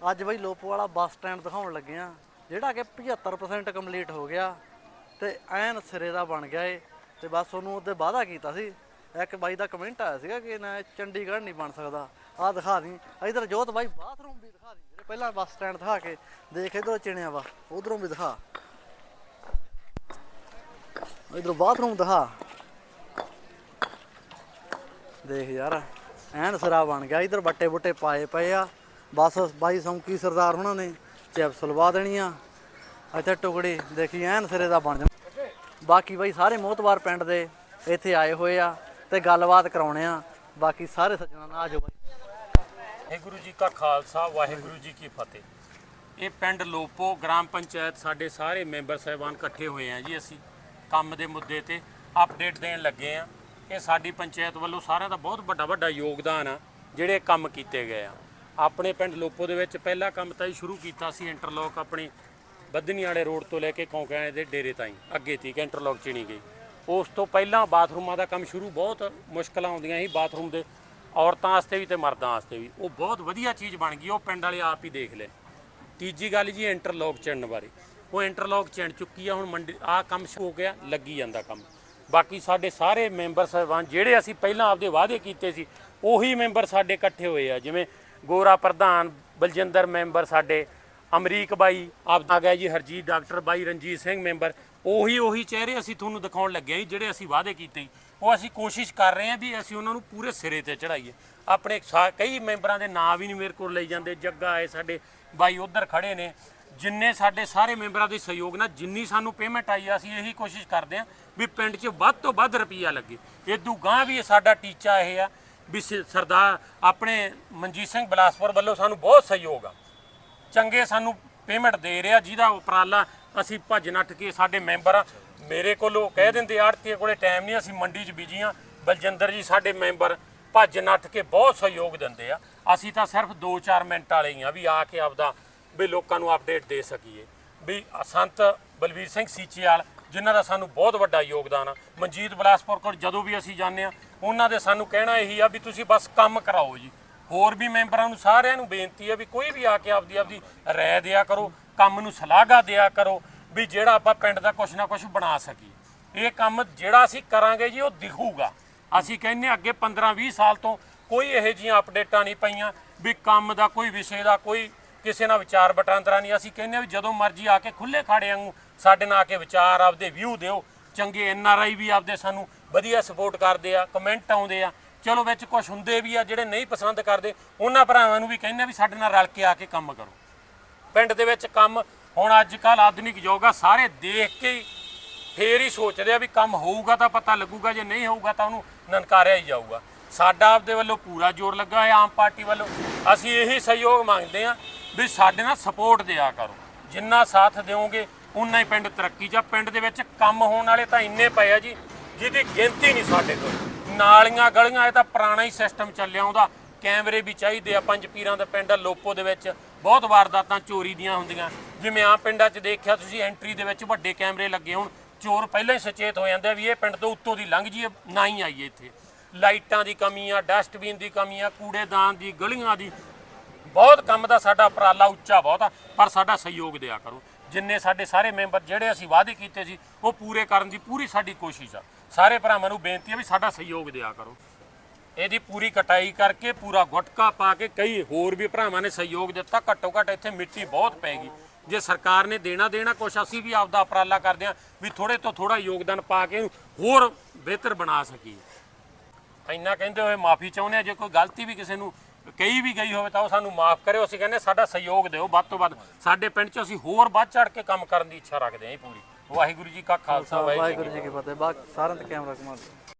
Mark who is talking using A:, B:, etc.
A: ਅੱਜ ਬਈ ਲੋਪੋ ਵਾਲਾ ਬੱਸ ਸਟੈਂਡ ਦਿਖਾਉਣ ਲੱਗੇ ਆ, ਜਿਹੜਾ ਕਿ 75% ਕੰਪਲੀਟ ਹੋ ਗਿਆ ਤੇ ਐਨ ਸਿਰੇ ਦਾ ਬਣ ਗਿਆ ਏ, ਤੇ ਬਸ ਉਹਨੂੰ ਉਹਦੇ ਵਾਅਦਾ ਕੀਤਾ ਸੀ। ਇੱਕ ਬਾਈ ਦਾ ਕਮੈਂਟ ਆਇਆ ਸੀਗਾ ਕਿ ਨਾ ਚੰਡੀਗੜ੍ਹ ਨਹੀਂ ਬਣ ਸਕਦਾ। ਆਹ ਦਿਖਾ ਦੀ। ਇਧਰ ਜੋਤ ਬਾਈ ਬਾਥਰੂਮ ਵੀ ਦਿਖਾ ਦੀ, ਜਿਹੜੇ ਪਹਿਲਾਂ ਬੱਸ ਸਟੈਂਡ ਦਿਖਾ ਕੇ ਦੇਖ, ਇਧਰੋਂ ਚਿਣਿਆ ਵਾ, ਉਧਰੋਂ ਵੀ ਦਿਖਾ। ਇਧਰੋਂ ਬਾਥਰੂਮ ਦਿਖਾ। ਦੇਖ ਯਾਰ, ਐਨ ਸਿਰਾ ਬਣ ਗਿਆ। ਇਧਰ ਬੱਟੇ ਬੁੱਟੇ ਪਾਏ ਪਏ ਆ। ਬਸ ਬਾਈ ਸੌਂਕੀ ਸਰਦਾਰ ਉਹਨਾਂ ਨੇ ਚਿਪਸ ਲਵਾ ਦੇਣੀ ਆ ਇੱਥੇ ਟੁਕੜੇ ਦੇਖੀ, ਐਨ ਸਿਰੇ ਦਾ ਬਣ ਜਾਣਾ। ਬਾਕੀ ਬਾਈ ਸਾਰੇ ਮੋਤਵਾਰ ਪਿੰਡ ਦੇ ਇੱਥੇ ਆਏ ਹੋਏ ਆ ਤੇ ਗੱਲਬਾਤ ਕਰਾਉਣੇ ਆ। ਬਾਕੀ ਸਾਰੇ ਸੱਜਣਾ ਨਾਲ ਆਜੋ ਬਾਈ।
B: ਵਾਹਿਗੁਰੂ ਜੀ ਕਾ ਖਾਲਸਾ, ਵਾਹਿਗੁਰੂ ਜੀ ਕੀ ਫਤਿਹ। ਇਹ ਪਿੰਡ ਲੋਪੋ ਗ੍ਰਾਮ ਪੰਚਾਇਤ ਸਾਡੇ ਸਾਰੇ ਮੈਂਬਰ ਸਾਹਿਬਾਨ ਇਕੱਠੇ ਹੋਏ ਆ ਜੀ ਅਸੀਂ। ਕੰਮ ਦੇ ਮੁੱਦੇ ਤੇ ਅਪਡੇਟ ਦੇਣ ਲੱਗੇ ਆ। ਇਹ ਸਾਡੀ ਪੰਚਾਇਤ ਵੱਲੋਂ ਸਾਰਿਆਂ ਦਾ ਬਹੁਤ ਵੱਡਾ ਵੱਡਾ ਯੋਗਦਾਨ ਆ, ਜਿਹੜੇ ਕੰਮ ਕੀਤੇ ਗਏ ਆ। ਆਪਣੇ ਪਿੰਡ ਲੋਪੋ ਦੇ ਵਿੱਚ ਪਹਿਲਾ ਕੰਮ ਤਾਂ ਹੀ ਸ਼ੁਰੂ ਕੀਤਾ ਸੀ ਇੰਟਰਲੋਕ ਆਪਣੀ ਬੱਧਨੀ ਵਾਲੇ ਰੋਡ ਤੋਂ ਲੈ ਕੇ ਕੌਂਕਿਆਂ ਦੇ ਡੇਰੇ ਤਾਈਂ, ਅੱਗੇ ਤੀ ਇੰਟਰਲੋਕ ਚਿਣੀ ਗਈ ਉਸ ਤੋਂ ਪਹਿਲਾਂ ਬਾਥਰੂਮਾਂ ਦਾ ਕੰਮ ਸ਼ੁਰੂ ਬਹੁਤ ਮੁਸ਼ਕਲਾਂ ਆਉਂਦੀਆਂ ਸੀ ਬਾਥਰੂਮ ਦੇ, ਔਰਤਾਂ ਵਾਸਤੇ ਵੀ ਤੇ ਮਰਦਾਂ ਵਾਸਤੇ ਵੀ। ਉਹ ਬਹੁਤ ਵਧੀਆ ਚੀਜ਼ ਬਣ ਗਈ, ਉਹ ਪਿੰਡ ਵਾਲੇ ਆਪ ਹੀ ਦੇਖ ਲੈ ਤੀਜੀ ਗੱਲ ਜੀ ਇੰਟਰਲੋਕ ਚਿਣਨ ਬਾਰੇ। ਉਹ ਇੰਟਰਲੋਕ ਚਿਣ ਚੁੱਕੀ ਆ, ਹੁਣ ਮੰਡੀ, ਆ ਕੰਮ ਸ਼ੁਰੂ ਹੋ ਗਿਆ, ਲੱਗੀ ਜਾਂਦਾ ਕੰਮ। ਬਾਕੀ ਸਾਡੇ ਸਾਰੇ ਮੈਂਬਰ ਸਾਹਿਬਾਨ, ਜਿਹੜੇ ਅਸੀਂ ਪਹਿਲਾਂ ਆਪਦੇ ਵਾਅਦੇ ਕੀਤੇ ਸੀ, ਉਹੀ ਮੈਂਬਰ ਸਾਡੇ ਇਕੱਠੇ ਹੋਏ ਆ। ਜਿਵੇਂ ਗੋਰਾ ਪ੍ਰਧਾਨ ਬਲਜਿੰਦਰ ਮੈਂਬਰ ਸਾਡੇ ਅਮਰੀਕ ਬਾਈ ਆਪ ਆ ਗਿਆ ਜੀ ਹਰਜੀਤ ਡਾਕਟਰ ਬਾਈ ਰਣਜੀਤ ਸਿੰਘ ਮੈਂਬਰ। ਉਹੀ ਉਹੀ ਚਿਹਰੇ ਅਸੀਂ ਤੁਹਾਨੂੰ ਦਿਖਾਉਣ ਲੱਗੇ ਹਾਂ ਜੀ, ਜਿਹੜੇ ਅਸੀਂ ਵਾਅਦੇ ਕੀਤੇ ਸੀ। ਉਹ ਅਸੀਂ ਕੋਸ਼ਿਸ਼ ਕਰ ਰਹੇ ਹਾਂ ਵੀ ਅਸੀਂ ਉਹਨਾਂ ਨੂੰ ਪੂਰੇ ਸਿਰੇ ਤੇ ਚੜਾਈਏ ਆਪਣੇ ਸਾ- ਕਈ ਮੈਂਬਰਾਂ ਦੇ ਨਾਂ ਵੀ ਨਹੀਂ ਮੇਰੇ ਕੋਲ ਲਈ ਜਾਂਦੇ। ਜੱਗਾ ਆਏ ਸਾਡੇ ਬਾਈ ਉਧਰ ਖੜੇ ਨੇ। ਜਿੰਨੇ ਸਾਡੇ ਸਾਰੇ ਮੈਂਬਰਾਂ ਦੇ ਸਹਿਯੋਗ ਨਾਲ ਜਿੰਨੀ ਸਾਨੂੰ ਪੇਮੈਂਟ ਆਈ ਆ ਅਸੀਂ ਇਹੀ ਕੋਸ਼ਿਸ਼ ਕਰਦੇ ਹਾਂ ਵੀ ਪਿੰਡ 'ਚ ਵੱਧ ਤੋਂ ਵੱਧ ਰੁਪਈਆ ਲੱਗੇ। ਇਹ ਗਾਂ ਵੀ ਸਾਡਾ ਟੀਚਾ ਇਹ ਆ। ਵੀ ਸ- ਸਰਦਾਰ ਆਪਣੇ ਮਨਜੀਤ ਸਿੰਘ ਬਲਾਸਪੁਰ ਵੱਲੋਂ ਸਾਨੂੰ ਬਹੁਤ ਸਹਿਯੋਗ ਆ। ਚੰਗੇ ਸਾਨੂੰ ਪੇਮੈਂਟ ਦੇ ਰਿਹਾ, ਜਿਹਦਾ ਉਪਰਾਲਾ ਅਸੀਂ ਭੱਜ ਨੱਠ ਕੇ ਸਾਡੇ ਮੈਂਬਰ ਆ। ਮੇਰੇ ਕੋਲੋਂ ਕਹਿ ਦਿੰਦੇ ਆੜਤੀਏ ਕੋਲੇ ਟਾਈਮ ਨਹੀਂ, ਅਸੀਂ ਮੰਡੀ 'ਚ ਬਿਜ਼ੀ ਆ। ਬਲਜਿੰਦਰ ਜੀ ਸਾਡੇ ਮੈਂਬਰ ਭੱਜ ਨੱਠ ਕੇ ਬਹੁਤ ਸਹਿਯੋਗ ਦਿੰਦੇ ਆ। ਅਸੀਂ ਤਾਂ ਸਿਰਫ 2-4 ਮਿੰਟ ਵਾਲੇ ਹੀ ਆ ਵੀ ਆ ਕੇ ਆਪਦਾ, ਵੀ ਲੋਕਾਂ ਨੂੰ ਅਪਡੇਟ ਦੇ ਸਕੀਏ। ਵੀ ਸੰਤ ਬਲਵੀਰ ਸਿੰਘ ਸੀਚੇਵਾਲ, ਜਿਨ੍ਹਾਂ ਦਾ ਸਾਨੂੰ ਬਹੁਤ ਵੱਡਾ ਯੋਗਦਾਨ ਆ। ਮਨਜੀਤ ਬਲਾਸਪੁਰ ਕੋਲ ਜਦੋਂ ਵੀ ਅਸੀਂ ਜਾਂਦੇ ਆ ਉਹਨਾਂ ਦੇ ਸਾਨੂੰ ਕਹਿਣਾ ਇਹੀ ਆ ਵੀ ਤੁਸੀਂ ਬਸ ਕੰਮ ਕਰਾਓ ਜੀ। ਹੋਰ ਵੀ ਮੈਂਬਰਾਂ ਨੂੰ ਸਾਰਿਆਂ ਨੂੰ ਬੇਨਤੀ ਆ ਵੀ ਕੋਈ ਵੀ ਆ ਕੇ ਆਪਦੀ ਆਪਦੀ ਰਾਏ ਦਿਆ ਕਰੋ, ਕੰਮ ਨੂੰ ਸਲਾਹਗਾ ਦਿਆ ਕਰੋ ਵੀ ਜਿਹੜਾ ਆਪਾਂ ਪਿੰਡ ਦਾ ਕੁਛ ਨਾ ਕੁਛ ਬਣਾ ਸਕੀਏ। ਇਹ ਕੰਮ ਜਿਹੜਾ ਅਸੀਂ ਕਰਾਂਗੇ ਜੀ, ਉਹ ਦਿਖੂਗਾ। ਅਸੀਂ ਕਹਿੰਨੇ ਹਾਂ ਅੱਗੇ 15 20 ਸਾਲ ਤੋਂ ਕੋਈ ਇਹੋ ਜਿਹੀਆਂ ਅਪਡੇਟਾਂ ਨਹੀਂ ਪਈਆਂ ਵੀ ਕੰਮ ਦਾ ਕੋਈ ਵਿਸ਼ੇ ਦਾ ਕੋਈ ਕਿਸੇ ਨਾਲ ਵਿਚਾਰ ਵਟਾਂਦਰਾ ਨਹੀਂ। ਅਸੀਂ ਕਹਿੰਨੇ ਹਾਂ ਵੀ ਜਦੋਂ ਮਰਜ਼ੀ ਆ ਕੇ ਖੁੱਲੇ ਖਾੜੇ ਵਾਂਗੂ ਸਾਡੇ ਨਾਲ ਆ ਕੇ ਵਿਚਾਰ ਆਪਦੇ ਵਿਊ ਦਿਓ। ਚੰਗੇ ਐਨ ਆਰ ਆਈ ਵੀ ਆਪਦੇ ਸਾਨੂੰ ਵਧੀਆ ਸਪੋਰਟ ਕਰਦੇ ਆ ਕਮੈਂਟ ਆਉਂਦੇ ਆ। ਚਲੋ ਵਿੱਚ ਕੁਝ ਹੁੰਦੇ ਵੀ ਆ, ਜਿਹੜੇ ਨਹੀਂ ਪਸੰਦ ਕਰਦੇ, ਉਹਨਾਂ ਭਰਾਵਾਂ ਨੂੰ ਵੀ ਕਹਿੰਦੇ ਵੀ ਸਾਡੇ ਨਾਲ ਰਲ ਕੇ ਆ ਕੇ ਕੰਮ ਕਰੋ। ਪਿੰਡ ਦੇ ਵਿੱਚ ਕੰਮ, ਹੁਣ ਅੱਜ ਕੱਲ ਆਧੁਨਿਕ ਯੁੱਗ ਆ, ਸਾਰੇ ਦੇਖ ਕੇ ਹੀ ਫੇਰ ਹੀ ਸੋਚਦੇ ਆ ਵੀ ਕੰਮ ਹੋਊਗਾ ਤਾਂ ਪਤਾ ਲੱਗੂਗਾ, ਜੇ ਨਹੀਂ ਹੋਊਗਾ ਤਾਂ ਉਹਨੂੰ ਨਨਕਾਰਿਆ ਹੀ ਜਾਊਗਾ। ਸਾਡਾ ਆਪਦੇ ਵੱਲੋਂ ਪੂਰਾ ਜ਼ੋਰ ਲੱਗਾ ਹੈ, ਆਮ ਪਾਰਟੀ ਵੱਲੋਂ। ਅਸੀਂ ਇਹੀ ਸਹਿਯੋਗ ਮੰਗਦੇ ਆ ਵੀ ਸਾਡੇ ਨਾਲ ਸਪੋਰਟ ਦਿਆ ਕਰੋ। ਜਿੰਨਾ ਸਾਥ ਦਿਓਗੇ, ਉਨਾ ਹੀ ਪਿੰਡ ਤਰੱਕੀ ਚ ਆ। ਪਿੰਡ ਦੇ ਵਿੱਚ ਕੰਮ ਹੋਣ ਵਾਲੇ ਤਾਂ ਇੰਨੇ ਪਏ ਆ ਜੀ। ਜਿਹਦੀ ਗਿਣਤੀ ਨਹੀਂ ਸਾਡੇ ਕੋਲ ਨਾਲੀਆਂ ਗਲੀਆਂ, ਇਹ ਤਾਂ ਪੁਰਾਣਾ ਹੀ ਸਿਸਟਮ ਚੱਲਿਆ ਉਹਦਾ। ਕੈਮਰੇ ਵੀ ਚਾਹੀਦੇ ਆ, ਪੰਜ ਪੀਰਾਂ ਦਾ ਪਿੰਡ ਆ ਲੋਪੋ ਦੇ ਵਿੱਚ। ਬਹੁਤ ਵਾਰਦਾਤਾਂ ਚੋਰੀ ਦੀਆਂ ਹੁੰਦੀਆਂ। ਜਿਵੇਂ ਆ ਪਿੰਡਾਂ 'ਚ ਦੇਖਿਆ ਤੁਸੀਂ ਐਂਟਰੀ ਦੇ ਵਿੱਚ ਵੱਡੇ ਕੈਮਰੇ ਲੱਗੇ ਹੋਣ। ਚੋਰ ਪਹਿਲਾਂ ਹੀ ਸੁਚੇਤ ਹੋ ਜਾਂਦੇ ਆ ਵੀ ਇਹ ਪਿੰਡ ਤੋਂ ਉੱਤੋਂ ਦੀ ਲੰਘ ਜੀਏ ਨਾ ਹੀ ਆਈਏ ਇੱਥੇ। ਲਾਈਟਾਂ ਦੀ ਕਮੀ ਆ ਡਸਟਬਿਨ ਦੀ ਕਮੀ ਆ, ਕੂੜੇਦਾਨ ਦੀ, ਗਲੀਆਂ ਦੀ। ਬਹੁਤ ਕੰਮ ਦਾ ਸਾਡਾ ਉਪਰਾਲਾ ਉੱਚਾ ਬਹੁਤ ਆ, ਪਰ ਸਾਡਾ ਸਹਿਯੋਗ ਦਿਆ ਕਰੋ। ਜਿੰਨੇ ਸਾਡੇ ਸਾਰੇ ਮੈਂਬਰ ਜਿਹੜੇ ਅਸੀਂ ਵਾਅਦੇ ਕੀਤੇ ਸੀ, ਉਹ ਪੂਰੇ ਕਰਨ ਦੀ ਪੂਰੀ ਸਾਡੀ ਕੋਸ਼ਿਸ਼ ਆ। ਸਾਰੇ ਭਰਾਵਾਂ ਨੂੰ ਬੇਨਤੀ ਆ ਵੀ ਸਾਡਾ ਸਹਿਯੋਗ ਦਿਆ ਕਰੋ। ਇਹਦੀ ਪੂਰੀ ਕਟਾਈ ਕਰਕੇ, ਪੂਰਾ ਗੁਟਕਾ ਪਾ ਕੇ, ਕਈ ਹੋਰ ਵੀ ਭਰਾਵਾਂ ਨੇ ਸਹਿਯੋਗ ਦਿੱਤਾ। ਘੱਟੋ ਘੱਟ ਇੱਥੇ ਮਿੱਟੀ ਬਹੁਤ ਪੈਗੀ ਜੇ ਸਰਕਾਰ ਨੇ ਦੇਣਾ ਦੇਣਾ ਕੁਛ, ਅਸੀਂ ਵੀ ਆਪਦਾ ਉਪਰਾਲਾ ਕਰਦੇ ਹਾਂ ਵੀ ਥੋੜੇ ਤੋਂ ਥੋੜਾ ਯੋਗਦਾਨ ਪਾ ਕੇ ਹੋਰ ਬਿਹਤਰ ਬਣਾ ਸਕੀਏ। ਇੰਨਾ ਕਹਿੰਦੇ ਹੋਏ ਮਾਫੀ ਚਾਹੁੰਦੇ ਆ, ਜੇ ਕੋਈ ਗਲਤੀ ਵੀ ਕਿਸੇ ਨੂੰ ਕਹੀ ਵੀ ਗਈ ਹੋਵੇ ਤਾਂ ਉਹ ਸਾਨੂੰ ਮਾਫ ਕਰਿਓ ਅਸੀਂ ਕਹਿੰਦੇ ਸਾਡਾ ਸਹਿਯੋਗ ਦਿਓ ਵੱਧ ਤੋਂ ਵੱਧ। ਸਾਡੇ ਪਿੰਡ 'ਚ ਅਸੀਂ ਹੋਰ ਵੱਧ ਚੜ ਕੇ ਕੰਮ ਕਰਨ ਦੀ ਇੱਛਾ ਰੱਖਦੇ ਹਾਂ ਜੀ ਪੂਰੀ। ਵਾਹਿਗੁਰੂ ਜੀ ਕਾ ਖਾਲਸਾ ਵਾਹਿਗੁਰੂ ਜੀ ਕੀ
A: ਵਾਹਿਗੁਰੂ ਜੀ ਕੀ ਫਤਿਹ। ਬਾਕੀ ਸਾਰਿਆਂ ਤੇ ਕੈਮਰਾ ਘੁਮਾ ਦਿਓ।